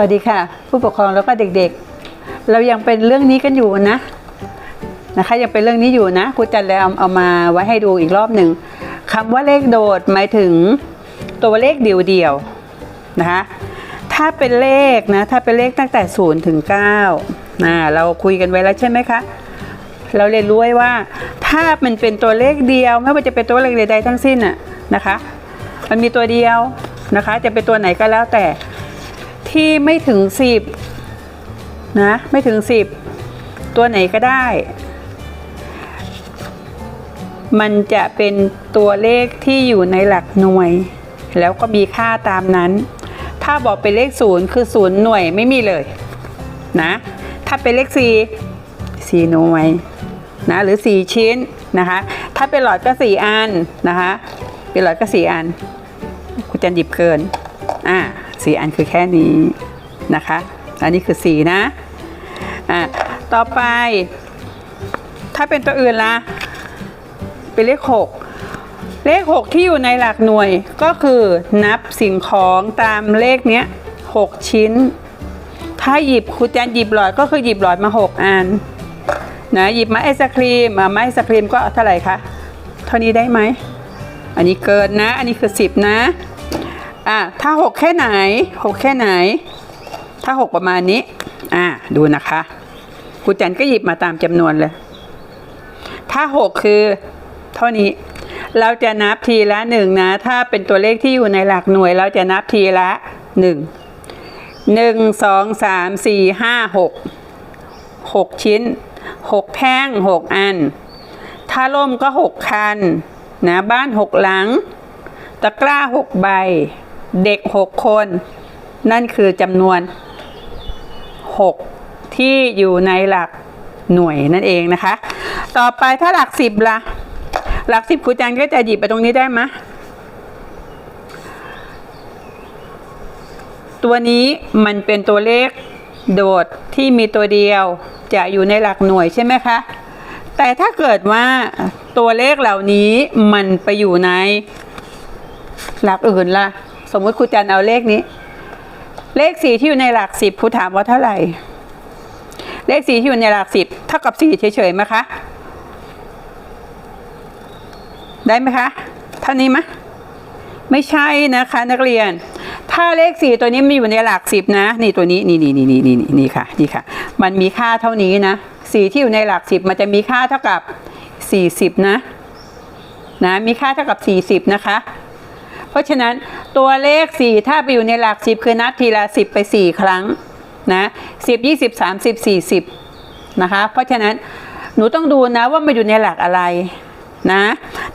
วัสดีค่ะ ผู้ปกครองแล้วก็เด็กๆ เรายังเป็นเรื่องนี้กันอยู่นะนะคะยังเป็นเรื่องนี้อยู่นะครูจันเลยเอาเอามาไว้ให้ดูอีกรอบหนึ่งคำว่าเลขโดดหมายถึงตัวเลขเดียวๆนะคะถ้าเป็นเลขนะถ้าเป็นเลขตั้งแต่0ถึง9นะเราคุยกันไว้แล้วใช่ไหมคะเราเรียนรู้ไว้ว่าถ้ามันเป็นตัวเลขเดียวไม่ว่าจะเป็นตัวเลขใดๆทั้งสิ้นน่ะนะคะ มันมีตัวเดียวนะคะ จะเป็นตัวไหนก็แล้วแต่ ที่ไม่ถึงสิบนะ ไม่ถึงสิบตัวไหนก็ได้ มันจะเป็นตัวเลขที่อยู่ในหลักหน่วย แล้วก็มีค่าตามนั้น ถ้าบอกเป็นเลขศูนย์คือศูนย์หน่วยไม่มีเลยนะ ถ้าเป็นเลขสี่สี่หน่วยนะหรือสี่ชิ้นนะคะ ถ้าเป็นหลอดก็สี่อันนะคะ เป็นหลอดก็สี่อันคุณจันหยิบเกินอ่า สี่อันคือแค่นี้นะคะ อันนี้คือสี่นะอ่าต่อไป ถ้าเป็นตัวอื่นละเป็นเลขหกเลขหกที่อยู่ในหลักหน่วยก็คือนับสิ่งของตามเลขเนี้ยหกชิ้น ถ้าหยิบคุณจันหยิบหลอดก็คือหยิบหลอดมาหกอันนะหยิบมาไอศครีมมาไอศครีมก็เอาเท่าไหร่คะเท่านี้ได้ไหมอันนี้เกินนะ อันนี้คือสิบนะ อะถ้าหกแค่ไหนหกแค่ไหน ถ้าหกประมาณนี้ อะดูนะคะครูจันก็หยิบมาตามจำนวนเลย ถ้าหกคือ เท่านี้ เราจะนับทีละหนึ่งนะ ถ้าเป็นตัวเลขที่อยู่ในหลักหน่วย เราจะนับทีละหนึ่งหนึ่งสองสามสี่ห้าหกหกชิ้นหกแท่งหกอัน ถ้าล่มก็หกคันนะบ้านหกหลัง ตะกร้าหกใบ เด็กหกคน นั่นคือจำนวนหกที่อยู่ในหลักหน่วยนั่นเองนะคะ ต่อไปถ้าหลักสิบละหลักสิบครูจันก็จะหยิบไปตรงนี้ได้ไหมตัวนี้มันเป็นตัวเลขโดดที่มีตัวเดียวจะอยู่ในหลักหน่วยใช่ไหมคะ แต่ถ้าเกิดว่าตัวเลขเหล่านี้มันไปอยู่ในหลักอื่นล่ะ สมมุติครูจันเอาเลขนี้ เลขสี่ที่อยู่ในหลักสิบครูถามว่าเท่าไหร่ เลขสี่ที่อยู่ในหลักสิบเท่ากับสี่เฉยๆไหมคะ ได้ไหมคะ เท่านี้ไหมไม่ใช่นะคะ นักเรียน ถ้าเลขสี่ตัวนี้มันอยู่ในหลักสิบนะ นี่ตัวนี้นี่นี่นี่นี่นี่นี่นี่ค่ะนี่ค่ะ มันมีค่าเท่านี้นะสี่ที่อยู่ในหลักสิบมันจะมีค่าเท่ากับสี่สิบนะนะมีค่าเท่ากับสี่สิบนะคะ เพราะฉะนั้น ตัวเลข 4 ถ้าไปอยู่ในหลัก 10 คือนับทีละ 10 ไป 4 ครั้งนะ10 20 30 40 นะคะ เพราะฉะนั้นหนูต้องดูนะว่ามันอยู่ในหลักอะไรนะ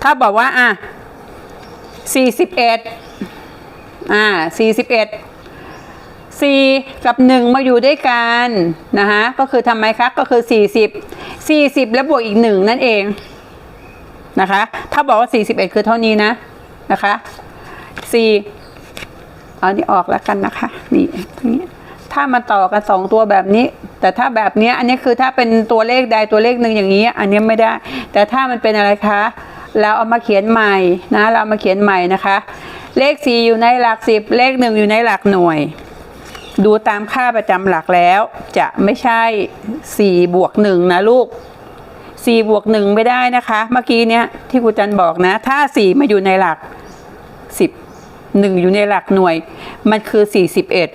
ถ้าบอกว่าอะ41อ่า41 4 กับ 1 มาอยู่ด้วยกันนะคะก็คือทำไมคะก็คือ 40 40 แล้วบวกอีก 1 นั่นเองนะคะ ถ้าบอกว่า 41 คือเท่านี้นะนะคะ สี่เอานี่ออกแล้วกันนะคะ นี่ตรงนี้ถ้ามาต่อกันสองตัวแบบนี้ แต่ถ้าแบบนี้อันนี้คือถ้าเป็นตัวเลขใดตัวเลขหนึ่งอย่างนี้ อันนี้ไม่ได้ แต่ถ้ามันเป็นอะไรคะเราเอามาเขียนใหม่นะเราเอามาเขียนใหม่นะคะ เลขสี่อยู่ในหลักสิบเลขหนึ่งอยู่ในหลักหน่วย ดูตามค่าประจำหลักแล้ว จะไม่ใช่สี่บวกหนึ่งนะลูกสี่บวกหนึ่งไม่ได้นะคะ เมื่อกี้เนี้ยที่ครูจันบอกนะ ถ้าสี่มาอยู่ในหลัก สิบหนึ่งอยู่ในหลักหน่วย มันคือสี่สิบเอ็ด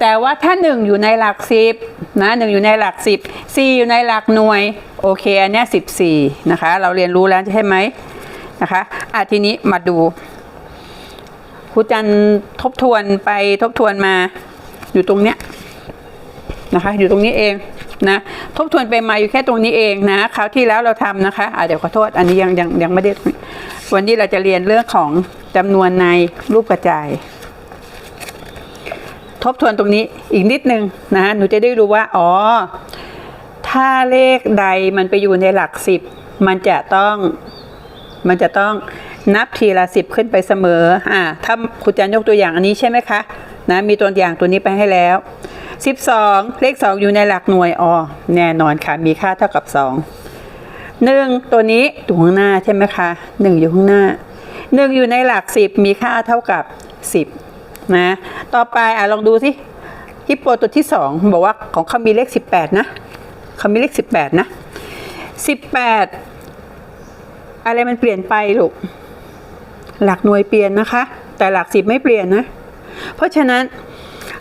แต่ว่าถ้าหนึ่งอยู่ในหลักสิบนะหนึ่งอยู่ในหลักสิบสี่อยู่ในหลักหน่วย โอเค อันนี้ยสิบสี่นะคะ เราเรียนรู้แล้วใช่ไหมนะคะอะทีนี้มาดูครูจันทบทวนไปทบทวนมาอยู่ตรงเนี้ยนะคะ อยู่ตรงนี้เองนะทบทวนไปมาอยู่แค่ตรงนี้เองนะคราวที่แล้วเราทำนะคะอ่าเดี๋ยวขอโทษ อันนี้ยังยังยังไม่ได้วันนี้เราจะเรียนเรื่องของ จำนวนในรูปกระจาย ทบทวนตรงนี้อีกนิดนึงนะ หนูจะได้รู้ว่า อ๋อ ถ้าเลขใดมันไปอยู่ในหลักสิบ มันจะต้อง มันจะต้องนับทีละสิบขึ้นไปเสมอ อ่า ถ้าคุณจันยกตัวอย่างอันนี้ใช่ไหมคะ นะ มีตัวอย่างตัวนี้ไปให้แล้ว 12 เลข 2 อยู่ในหลักหน่วย อ๋อ แน่นอนค่ะ มีค่าเท่ากับ 2 1 ตัวนี้อยู่ข้างหน้าใช่ไหมคะ 1 อยู่ข้างหน้า 1 อยู่ในหลัก 10 มีค่าเท่ากับ 10 นะ ต่อไปอะลองดูสิฮิปโปตัวที่สองบอกว่าของเขามีเลขสิบแปดนะเขามีเลขสิบแปดนะสิบแปดอะไรมันเปลี่ยนไปลูก หลักหน่วยเปลี่ยนนะคะ แต่หลักสิบไม่เปลี่ยนนะ เพราะฉะนั้น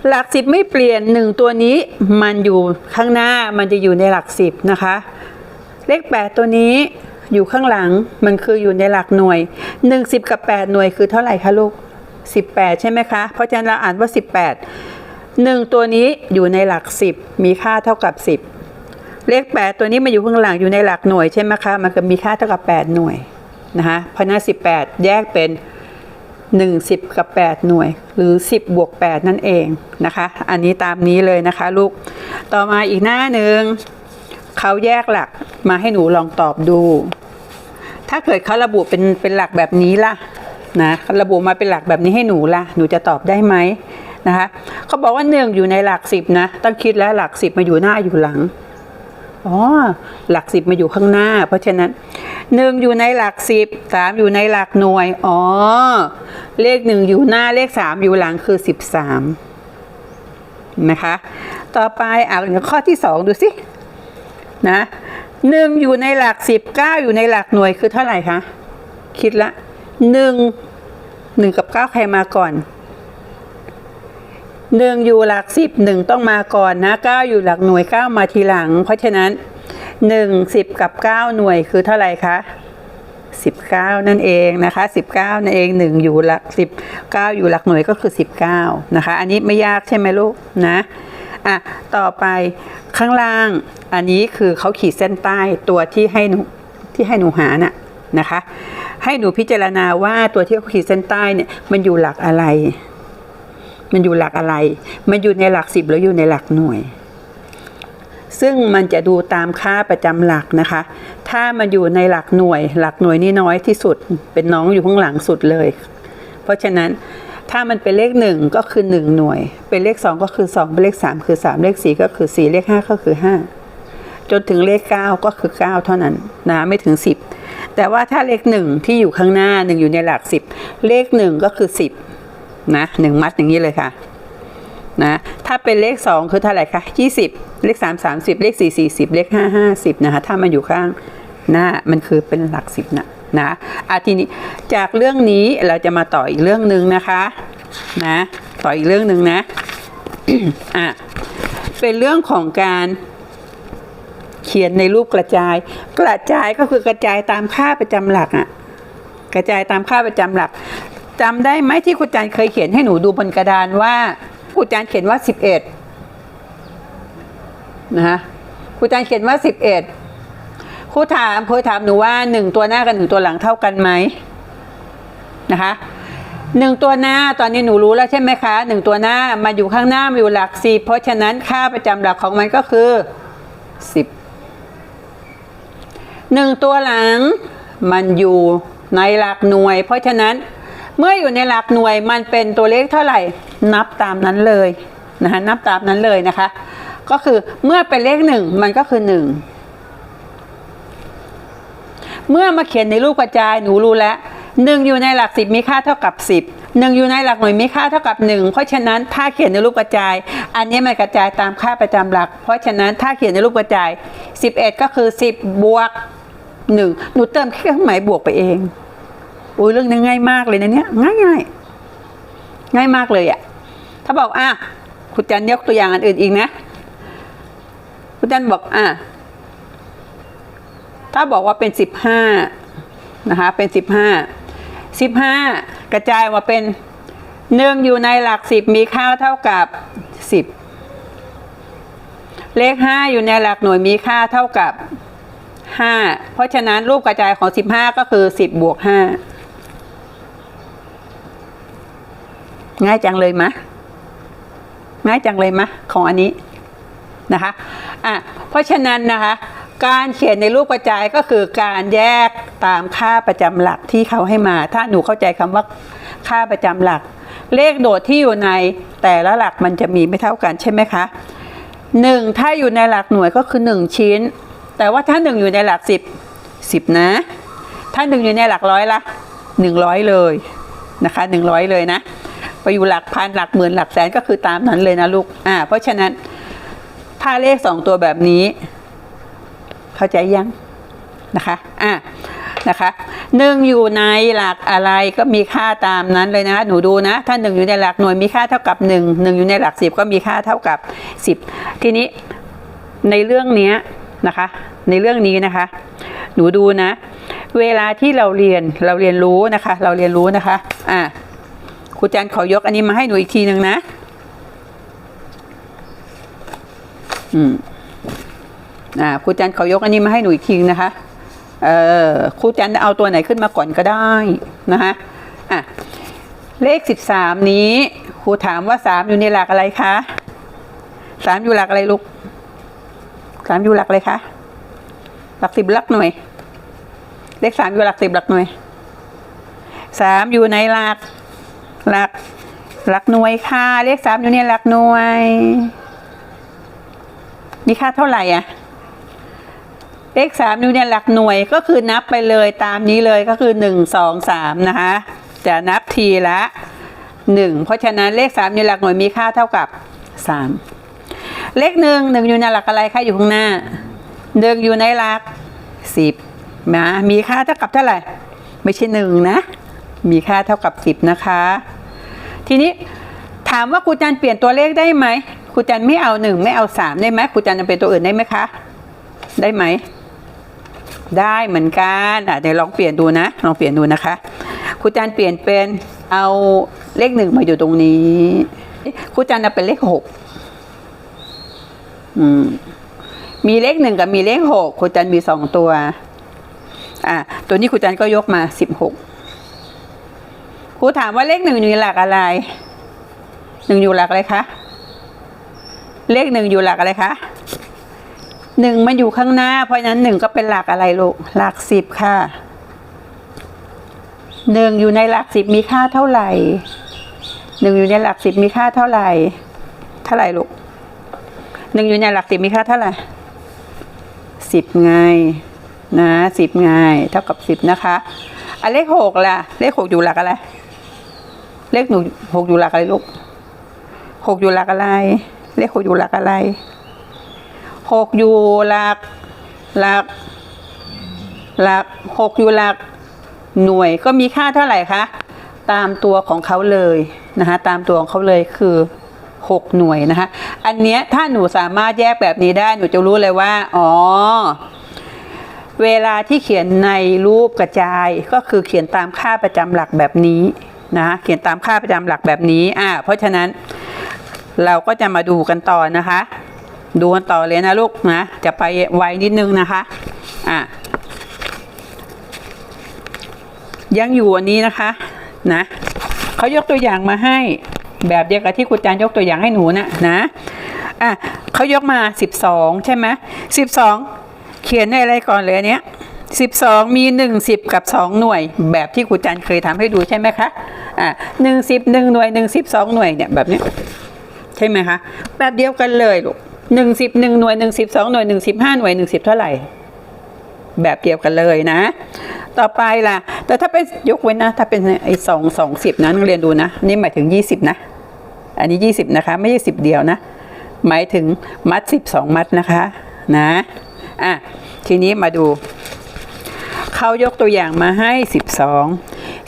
หลักสิบไม่เปลี่ยนหนึ่งตัวนี้มันอยู่ข้างหน้ามันจะอยู่ในหลักสิบนะคะ เลขแปดตัวนี้ อยู่ข้างหลังมันคืออยู่ในหลักหน่วยหนึ่งสิบกับแปดหน่วยคือเท่าไหร่คะลูกสิบแปดใช่ไหมคะ เพราะฉะนั้นเราอ่านว่าสิบแปดหนึ่งตัวนี้อยู่ในหลักสิบมีค่าเท่ากับสิบเลขแปดตัวนี้มาอยู่ข้างหลังอยู่ในหลักหน่วยใช่ไหมคะ มันก็มีค่าเท่ากับแปดหน่วยนะคะเพราะนั้นสิบแปดแยกเป็น1 10 กับ 8 หน่วย หรือ 10 บวก 8 นั่นเองนะคะ อันนี้ตามนี้เลยนะคะลูก ต่อมาอีกหน้าหนึ่ง เขาแยกหลักมาให้หนูลองตอบดู ถ้าเกิดเขาระบุเป็นเป็นหลักแบบนี้ล่ะนะระบุมาเป็นหลักแบบนี้ให้หนูล่ะ หนูจะตอบได้ไหมนะคะเขาบอกว่าหนึ่งอยู่ในหลักสิบนะต้องคิดแล้วหลักสิบมาอยู่หน้าอยู่หลังอ๋อหลักสิบมาอยู่ข้างหน้า เพราะฉะนั้นหนึ่งอยู่ในหลักสิบสามอยู่ในหลักหน่วยอ๋อเลขหนึ่งอยู่หน้าเลขสามอยู่หลังคือสิบสามนะคะ ต่อไปอ่านข้อที่สองดูสิ นะหนึ่งอยู่ในหลักสิบเก้าอยู่ในหลักหน่วยคือเท่าไหร่คะคิดละหนึ่งหนึ่งกับเก้าใครมาก่อนหนึ่งอยู่หลักสิบหนึ่งต้องมาก่อนนะเก้าอยู่หลักหน่วยเก้ามาทีหลัง เพราะฉะนั้นหนึ่งสิบกับเก้าหน่วยคือเท่าไหร่คะสิบเก้านั่นเองนะคะสิบเก้านั่นเองหนึ่งอยู่หลักสิบเก้าอยู่หลักหน่วยก็คือสิบเก้านะคะ อันนี้ไม่ยากใช่ไหมลูกนะ อะต่อไปข้างล่างอันนี้คือเขาขีดเส้นใต้ตัวที่ให้หนูที่ให้หนูหาน่ะนะคะ ให้หนูพิจารณาว่าตัวที่เขาขีดเส้นใต้เนี่ยมันอยู่หลักอะไร มันอยู่หลักอะไร มันอยู่ในหลักสิบหรืออยู่ในหลักหน่วย ซึ่งมันจะดูตามค่าประจำหลักนะคะ ถ้ามันอยู่ในหลักหน่วย หลักหน่วยนี่น้อยที่สุด เป็นน้องอยู่ข้างหลังสุดเลย เพราะฉะนั้น ถ้ามันเป็นเลขหนึ่งก็คือหนึ่งหน่วย เป็นเลขสองก็คือสองเป็นเลขสามคือสามเลขสี่ก็คือสี่เลขห้าก็คือห้าจนถึงเลขเก้าก็คือเก้าเท่านั้นนะไม่ถึงสิบแต่ว่าถ้าเลขหนึ่งที่อยู่ข้างหน้าหนึ่งอยู่ในหลักสิบเลขหนึ่งก็คือสิบนะหนึ่งมัดอย่างนี้เลยค่ะนะถ้าเป็นเลขสองคือเท่าไหร่คะยี่สิบเลขสามสามสิบเลขสี่สี่สิบเลขห้าห้าสิบนะคะถ้ามันอยู่ข้างหน้ามันคือเป็นหลักสิบนะ นะอาทีนี้จากเรื่องนี้เราจะมาต่ออีกเรื่องหนึ่งนะคะนะต่ออีกเรื่องหนึ่งนะอะเป็นเรื่องของการเขียนในรูปกระจาย กระจายก็คือกระจายตามค่าประจำหลักอะกระจายตามค่าประจำหลักจำได้ไหมที่ครูจันเคยเขียนให้หนูดูบนกระดานว่าครูจันเขียนว่าสิบเอ็ดนะคะครูจันเขียนว่าสิบเอ็ด ครูถามครูถามหนูว่าหนึ่งตัวหน้ากับหนึ่งตัวหลังเท่ากันไหมนะคะหนึ่งตัวหน้าตอนนี้หนูรู้แล้วใช่ไหมคะหนึ่งตัวหน้ามาอยู่ข้างหน้ามาอยู่หลักสิบเพราะฉะนั้นค่าประจำหลักของมันก็คือสิบหนึ่งตัวหลังมันอยู่ในหลักหน่วย เพราะฉะนั้นเมื่ออยู่ในหลักหน่วยมันเป็นตัวเลขเท่าไหร่นับตามนั้นเลยนะคะนับตามนั้นเลยนะคะ ก็คือเมื่อเป็นเลขหนึ่งมันก็คือหนึ่ง เมื่อมาเขียนในรูปกระจายหนูรู้แล้วหนึ่งอยู่ในหลักสิบมีค่าเท่ากับสิบหนึ่งอยู่ในหลักหน่วยมีค่าเท่ากับหนึ่งเพราะฉะนั้นถ้าเขียนในรูปกระจาย อันนี้มันกระจายตามค่าประจำหลัก เพราะฉะนั้นถ้าเขียนในรูปกระจาย 11 ก็คือ 10 บวกหนึ่งหนูเติมแค่เครื่องหมายบวกไปเองอุ้ยเรื่องนี้ง่ายมากเลยนะเนี่ยง่ายง่ายง่ายมากเลยอะถ้าบอกอะคุณจันยกตัวอย่างอันอื่นอีกนะคุณจันบอกอะ ถ้าบอกว่าเป็นสิบห้านะคะเป็นสิบห้าสิบห้ากระจายมาเป็นหนึ่งอยู่ในหลักสิบมีค่าเท่ากับสิบเลขห้าอยู่ในหลักหน่วยมีค่าเท่ากับห้าเพราะฉะนั้นรูปกระจายของสิบห้าก็คือสิบบวกห้าง่ายจังเลยมะ ง่ายจังเลยมะของอันนี้นะคะอะเพราะฉะนั้นนะคะ การเขียนในรูปกระจายก็คือการแยกตามค่าประจำหลักที่เขาให้มา ถ้าหนูเข้าใจคำว่าค่าประจำหลัก เลขโดดที่อยู่ในแต่ละหลักมันจะมีไม่เท่ากันใช่ไหมคะหนึ่งถ้าอยู่ในหลักหน่วยก็คือหนึ่งชิ้น แต่ว่าถ้าหนึ่งอยู่ในหลักสิบสิบนะ ถ้าหนึ่งอยู่ในหลักร้อยละหนึ่งร้อยเลยนะคะหนึ่งร้อยเลยนะไปอยู่หลักพันหลักหมื่นหลักแสนก็คือตามนั้นเลยนะลูกอ่าเพราะฉะนั้นถ้าเลขสองตัวแบบนี้ เข้าใจยังนะคะอะนะคะหนึ่งอยู่ในหลักอะไรก็มีค่าตามนั้นเลยนะหนูดูนะถ้าหนึ่งอยู่ในหลักหน่วยมีค่าเท่ากับหนึ่งหนึ่งอยู่ในหลักสิบก็มีค่าเท่ากับสิบทีนี้ในเรื่องนี้นะคะ ในเรื่องนี้นะคะ หนูดูนะ เวลาที่เราเรียนเราเรียนรู้นะคะ เราเรียนรู้นะคะอะครูจันขอยกอันนี้มาให้หนูอีกทีหนึ่งนะ อืม อ่าครูจันขอยกอันนี้มาให้หนูอีกทีนะคะเออครูจันเอาตัวไหนขึ้นมาก่อนก็ได้นะคะอะเลขสิบสามนี้ครูถามว่าสามอยู่ในหลักอะไรคะสามอยู่หลักอะไรลูกสามอยู่หลักอะไรคะหลักสิบหลักหน่วย เลขสามอยู่หลักสิบหลักหน่วยสามอยู่ในหลักหลักหลักหน่วยค่ะเลขสามอยู่ในหลักหน่วยมีค่าเท่าไหร่อะ เลขสามอยู่ในหลักหน่วยก็คือนับไปเลยตามนี้เลยก็คือหนึ่งสองสามนะคะจะนับทีละหนึ่งเพราะฉะนั้นเลขสามอยู่หลักหน่วยมีค่าเท่ากับสามเลขหนึ่งหนึ่งอยู่ในหลักอะไรคะอยู่ข้างหน้าหนึ่งอยู่ในหลักสิบนะมีค่าเท่ากับเท่าไหร่ ไม่ใช่หนึ่งนะ มีค่าเท่ากับสิบนะคะ ทีนี้ถามว่าครูจันเปลี่ยนตัวเลขได้ไหมครูจันไม่เอาหนึ่งไม่เอาสามได้ไหมครูจันจะเป็นตัวอื่นได้ไหมคะ ได้ไหม ได้เหมือนกันอะเดี๋ยวลองเปลี่ยนดูนะลองเปลี่ยนดูนะคะครูจันเปลี่ยนเป็นเอาเลขหนึ่งมาอยู่ตรงนี้ครูจันเอาเป็นเลขหกอืมมีเลขหนึ่งกับมีเลขหกครูจันมีสองตัวอะตัวนี้ครูจันก็ยกมาสิบหกครูถามว่าเลขหนึ่งอยู่หลักอะไรหนึ่งอยู่หลักอะไรคะเลขหนึ่งอยู่หลักอะไรคะ หนึ่งมันอยู่ข้างหน้า เพราะฉะนั้นหนึ่งก็เป็นหลักอะไรลูก หลักสิบค่ะหนึ่งอยู่ในหลักสิบมีค่าเท่าไหร่หนึ่งอยู่ในหลักสิบมีค่าเท่าไหร่ เท่าไหร่ลูกหนึ่งอยู่ในหลักสิบมีค่าเท่าไหร่สิบไงนะสิบไงเท่ากับสิบนะคะอันเลขหกล่ะ เลขหกอยู่หลักอะไร เลขหนูหกอยู่หลักอะไรลูกหกอยู่หลักอะไร เลขหกอยู่หลักอะไร หกอยู่หลักหลักหลักหกอยู่หลักหน่วยก็มีค่าเท่าไหร่คะตามตัวของเขาเลยนะคะตามตัวของเขาเลยคือหกหน่วยนะคะอันเนี้ยถ้าหนูสามารถแยกแบบนี้ได้หนูจะรู้เลยว่าอ๋อเวลาที่เขียนในรูปกระจายก็คือเขียนตามค่าประจำหลักแบบนี้นะเขียนตามค่าประจำหลักแบบนี้อ่าเพราะฉะนั้นเราก็จะมาดูกันต่อนะคะ ดูกันต่อเลยนะลูกนะจะไปไวนิดนึงนะคะอะยังอยู่อันนี้นะคะนะเขายกตัวอย่างมาให้แบบเดียวกับที่ครูจานยกตัวอย่างให้หนูนะนะอะเขายกมาสิบสองใช่ไหมสิบสองเขียนในอะไรก่อนเลยเนี้ยสิบสองมีหนึ่งสิบกับสองหน่วย แบบที่ครูจันเคยทำให้ดูใช่ไหมคะอะหนึ่งสิบหนึ่งหน่วยหนึ่งสิบสองหน่วยเนี่ยแบบนี้ใช่ไหมคะแบบเดียวกันเลยลูก หนึ่งสิบหนึ่งหน่วยหนึ่งสิบสองหน่วยหนึ่งสิบห้าหน่วยหนึ่งสิบเท่าไหร่ แบบเดียวกันเลยนะ ต่อไปล่ะ แต่ถ้าเป็นยกเว้นนะ ถ้าเป็นไอ้สองสองสิบนะนักเรียนดูนะ นี่หมายถึงยี่สิบนะ อันนี้ยี่สิบนะคะ ไม่ใช่สิบเดียวนะ หมายถึงมัดสิบสองมัดนะคะ นะอะทีนี้มาดูเขายกตัวอย่างมาให้สิบสอง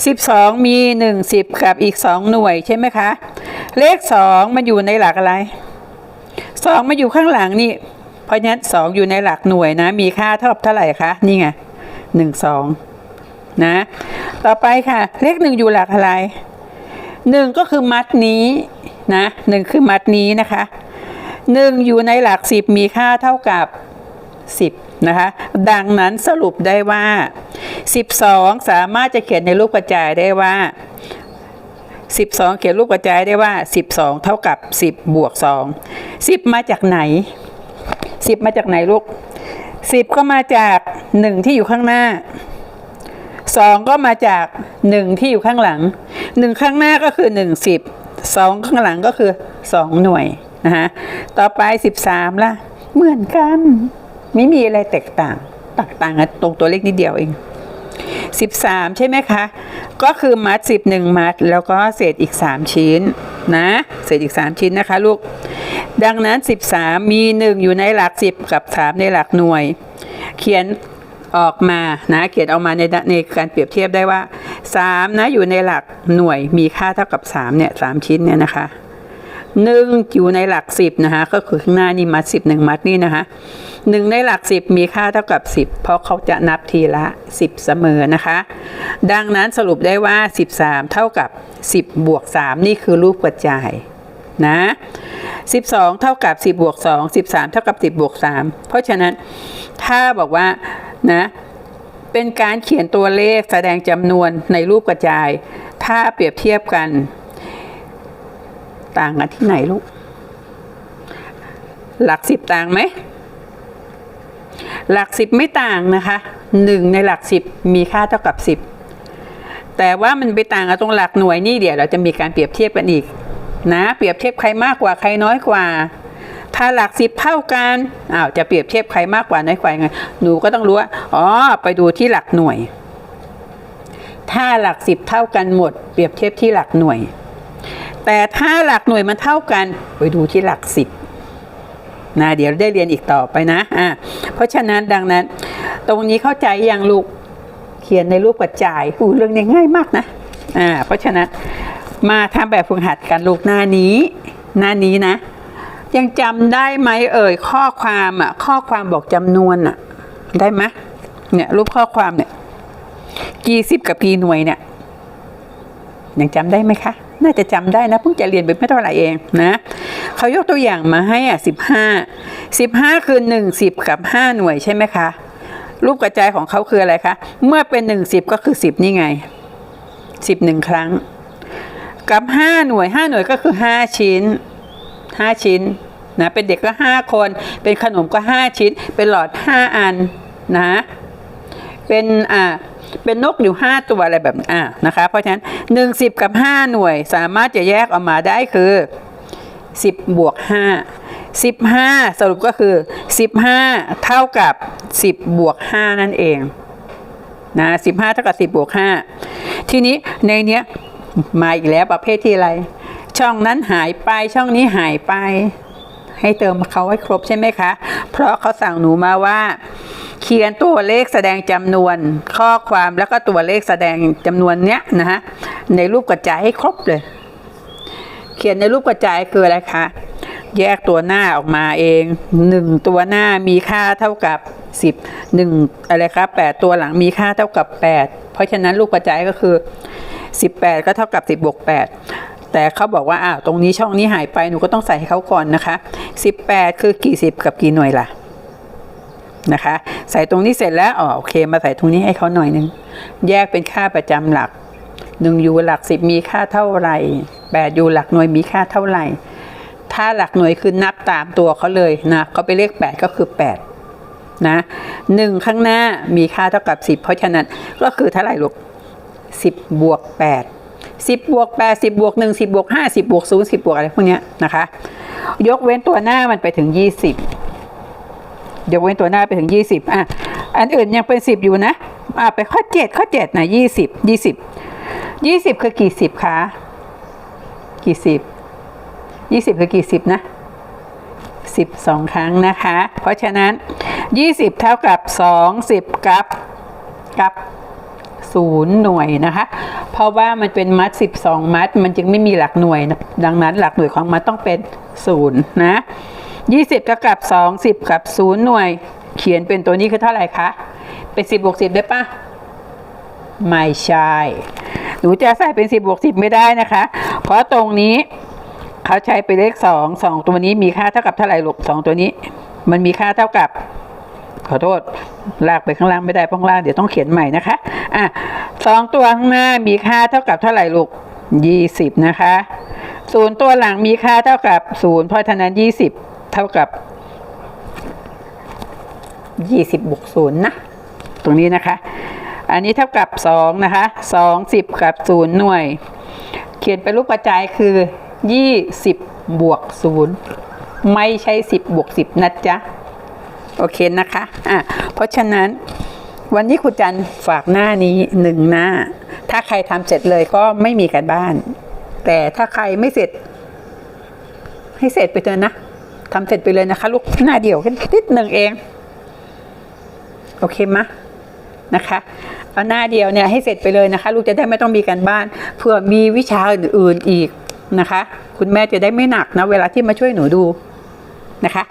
สิบสองมีหนึ่งสิบกับอีกสองหน่วยใช่ไหมคะ เลขสองมันอยู่ในหลักอะไร สองมาอยู่ข้างหลังนี่ เพราะฉะนั้นสองอยู่ในหลักหน่วยนะ มีค่าเท่ากับเท่าไหร่คะ นี่ไงหนึ่งสองนะ ต่อไปค่ะ เลขหนึ่งอยู่หลักอะไรหนึ่งก็คือมัดนี้นะหนึ่งคือมัดนี้นะคะหนึ่งอยู่ในหลักสิบมีค่าเท่ากับสิบนะคะ ดังนั้นสรุปได้ว่า 12 สามารถจะเขียนในรูปกระจายได้ว่า 12 เขียนรูปกระจายได้ว่า 12 เท่ากับ 10 บวก 2 10 มาจากไหน 10 มาจากไหนลูก 10 ก็มาจาก 1 ที่อยู่ข้างหน้า 2 ก็มาจาก 1 ที่อยู่ข้างหลัง 1 ข้างหน้าก็คือ 1 10 2 ข้างหลังก็คือ 2 หน่วยนะคะต่อไป 13ล่ะเหมือนกัน ไม่มีอะไรแตกต่างแตกต่างกันตรงตัวเลขนิดเดียวเอง 13 ใช่ไหมคะ ก็คือมัด 11 มัด แล้วก็เศษอีก 3 ชิ้นนะ เศษอีก 3 ชิ้นนะคะลูก ดังนั้น 13 มี 1 อยู่ในหลัก 10 กับ 3 ในหลักหน่วย เขียนออกมานะเขียนออกมาในในการเปรียบเทียบได้ว่า 3 นะอยู่ในหลักหน่วยมีค่าเท่ากับ 3 เนี่ย 3 ชิ้นเนี่ยนะคะ หนึ่งอยู่ในหลักสิบนะคะก็คือข้างหน้านี่มัดสิบหนึ่งมัดนี่นะคะหนึ่งในหลักสิบมีค่าเท่ากับสิบเพราะเขาจะนับทีละสิบเสมอนะคะ ดังนั้นสรุปได้ว่าสิบสามเท่ากับสิบบวกสามนี่คือรูปกระจายนะสิบสองเท่ากับสิบบวกสองสิบสามเท่ากับสิบบวกสามเพราะฉะนั้นถ้าบอกว่านะเป็นการเขียนตัวเลขแสดงจำนวนในรูปกระจาย ถ้าเปรียบเทียบกัน ต่างกันที่ไหนลูก หลักสิบต่างไหม หลักสิบไม่ต่างนะคะหนึ่งในหลักสิบมีค่าเท่ากับสิบแต่ว่ามันไปต่างกันตรงหลักหน่วยนี่เดี๋ยวเราจะมีการเปรียบเทียบกันอีกนะเปรียบเทียบใครมากกว่าใครน้อยกว่า ถ้าหลักสิบเท่ากันอ้าวจะเปรียบเทียบใครมากกว่าน้อยกว่าไงหนูก็ต้องรู้ว่าอ๋อไปดูที่หลักหน่วย ถ้าหลักสิบเท่ากันหมด เปรียบเทียบที่หลักหน่วย แต่ถ้าหลักหน่วยมันเท่ากัน ไปดูที่หลักสิบนะเดี๋ยวได้เรียนอีกต่อไปนะอะเพราะฉะนั้นดังนั้น ตรงนี้เข้าใจอยังลูกเขียนในรูปกระจายอู้เรื่องนี้ง่ายมากนะอ่าเพราะฉะนั้นมาทำแบบฝึกหัดกันลูกหน้านี้ หน้านี้นะ ยังจำได้ไหมเอ่ยข้อความอะข้อความบอกจำนวนอะได้ไหมเนี่ยรูปข้อความเนี่ยกี่สิบกับกี่หน่วยเนี่ยยังจำได้ไหมคะ น่าจะจำได้นะเพิ่งจะเรียนไปไม่เท่าไหร่เองนะเขายกตัวอย่างมาให้อะสิบห้าสิบห้าคือหนึ่งสิบกับห้าหน่วยใช่ไหมคะ รูปกระจายของเขาคืออะไรคะ เมื่อเป็นหนึ่งสิบก็คือสิบนี่ไงสิบหนึ่งครั้ง กับห้าหน่วยห้าหน่วยก็คือห้าชิ้นห้าชิ้นนะเป็นเด็กก็ห้าคน เป็นขนมก็ห้าชิ้น เป็นหลอดห้าอันนะเป็นอ่า เป็นนกอยู่ห้าตัวอะไรแบบอ่านะคะ เพราะฉะนั้นหนึ่งสิบกับห้าหน่วยสามารถจะแยกออกมาได้คือสิบบวกห้าสิบห้าสรุปก็คือสิบห้าเท่ากับสิบบวกห้านั่นเองนะสิบห้าเท่ากับสิบบวกห้าทีนี้ในเนี้ยมาอีกแล้วประเภทที่อะไร ช่องนั้นหายไปช่องนี้หายไป ให้เติมเขาให้ครบใช่ไหมคะ เพราะเขาสั่งหนูมาว่า เขียนตัวเลขแสดงจำนวน ข้อความแล้วก็ตัวเลขแสดงจำนวนเนี้ยนะฮะในรูปกระจายให้ครบเลย เขียนในรูปกระจายคืออะไรคะแยกตัวหน้าออกมาเองหนึ่งตัวหน้ามีค่าเท่ากับสิบหนึ่งอะไรคะแปดตัวหลังมีค่าเท่ากับแปดเพราะฉะนั้นรูปกระจายก็คือสิบแปดก็เท่ากับสิบบวกแปด แต่เขาบอกว่าอ้าวตรงนี้ช่องนี้หายไปหนูก็ต้องใส่ให้เขาก่อนนะคะสิบแปดคือกี่สิบกับกี่หน่วยล่ะนะคะ ใส่ตรงนี้เสร็จแล้วอ๋อโอเค มาใส่ตรงนี้ให้เขาหน่อยนึง แยกเป็นค่าประจำหลักหนึ่งอยู่หลักสิบมีค่าเท่าไหร่แปดอยู่หลักหน่วยมีค่าเท่าไหร่ ถ้าหลักหน่วยคือนับตามตัวเขาเลยนะเขาไปเลขแปดก็คือแปดนะหนึ่งข้างหน้ามีค่าเท่ากับสิบเพราะฉะนั้นก็คือเท่าไหร่ลูกสิบบวกแปดสิบบวกแปดสิบบวกหนึ่งสิบบวกห้าสิบบวกศูนย์สิบบวกอะไรพวกเนี้ยนะคะ ยกเว้นตัวหน้ามันไปถึงยี่สิบยกเว้นตัวหน้าไปถึงยี่สิบอะอันอื่นยังเป็นสิบอยู่นะอะไปข้อเจ็ดข้อเจ็ดนะยี่สิบยี่สิบยี่สิบคือกี่สิบคะกี่สิบยี่สิบคือกี่สิบนะสิบสองครั้งนะคะ เพราะฉะนั้นยี่สิบเท่ากับสองสิบกับกับ ศูนย์หน่วยนะคะ เพราะว่ามันเป็นมัดสิบสองมัด มันจึงไม่มีหลักหน่วยนะดังนั้นหลักหน่วยของมันต้องเป็นศูนย์นะยี่สิบกับสองสิบกับศูนย์หน่วย เขียนเป็นตัวนี้คือเท่าไหร่คะ เป็นสิบวกสิบได้ปะไม่ใช่ หนูจะใส่เป็นสิบวกสิบไม่ได้นะคะ เพราะตรงนี้เขาใช้เป็นเลขสองสองตัวนี้มีค่าเท่ากับเท่าไหร่ลูกสองตัวนี้ มันมีค่าเท่ากับ ขอโทษลากไปข้างล่างไม่ได้เพราะข้างล่างเดี๋ยวต้องเขียนใหม่นะคะอะสองตัวข้างหน้ามีค่าเท่ากับเท่าไหร่ลูกยี่สิบนะคะศูนย์ตัวหลังมีค่าเท่ากับศูนย์เพราะฉะนั้นยี่สิบเท่ากับยี่สิบบวกศูนย์นะ ตรงนี้นะคะ อันนี้เท่ากับสองนะคะสองสิบกับศูนย์หน่วย เขียนเป็นรูปกระจายคือยี่สิบบวกศูนย์ไม่ใช่สิบบวกสิบนะจ๊ะ โอเคนะคะอะเพราะฉะนั้นวันนี้ครูจันฝากหน้านี้หนึ่งหน้า ถ้าใครทำเสร็จเลยก็ไม่มีการบ้าน แต่ถ้าใครไม่เสร็จ ให้เสร็จไปเถอะนะทำเสร็จไปเลยนะคะ ลูกหน้าเดียวแค่นิดหนึ่งเอง โอเคมะนะคะเอาหน้าเดียวเนี่ยให้เสร็จไปเลยนะคะ ลูกจะได้ไม่ต้องมีการบ้านเผื่อมีวิชาอื่นๆอีกนะคะ คุณแม่จะได้ไม่หนักนะ เวลาที่มาช่วยหนูดูนะคะ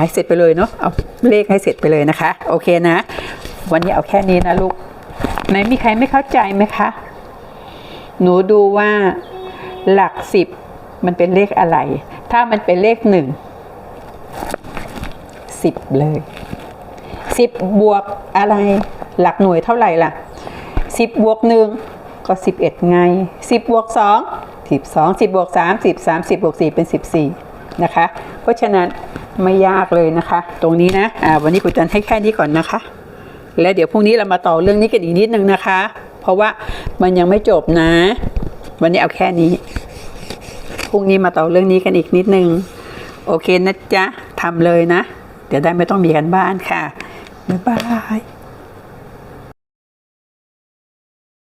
ให้เสร็จไปเลยเนาะเอาเลขให้เสร็จไปเลยนะคะ โอเคนะ วันนี้เอาแค่นี้นะลูกไหนมีใครไม่เข้าใจไหมคะ หนูดูว่าหลักสิบมันเป็นเลขอะไร ถ้ามันเป็นเลขหนึ่งสิบเลยสิบบวกอะไรหลักหน่วยเท่าไหร่ล่ะสิบบวกหนึ่งก็สิบเอ็ดไงสิบบวกสองสิบสองสิบบวกสามสิบสามสิบบวกสี่เป็นสิบสี่นะคะ เพราะฉะนั้น ไม่ยากเลยนะคะ ตรงนี้นะอ่าวันนี้ครูจันให้แค่นี้ก่อนนะคะ แล้วเดี๋ยวพรุ่งนี้เรามาต่อเรื่องนี้กันอีกนิดนึงนะคะ เพราะว่ามันยังไม่จบนะ วันนี้เอาแค่นี้พรุ่งนี้มาต่อเรื่องนี้กันอีกนิดนึง โอเคนะจ๊ะทำเลยนะ เดี๋ยวได้ไม่ต้องมีกันบ้านค่ะบ๊ายบาย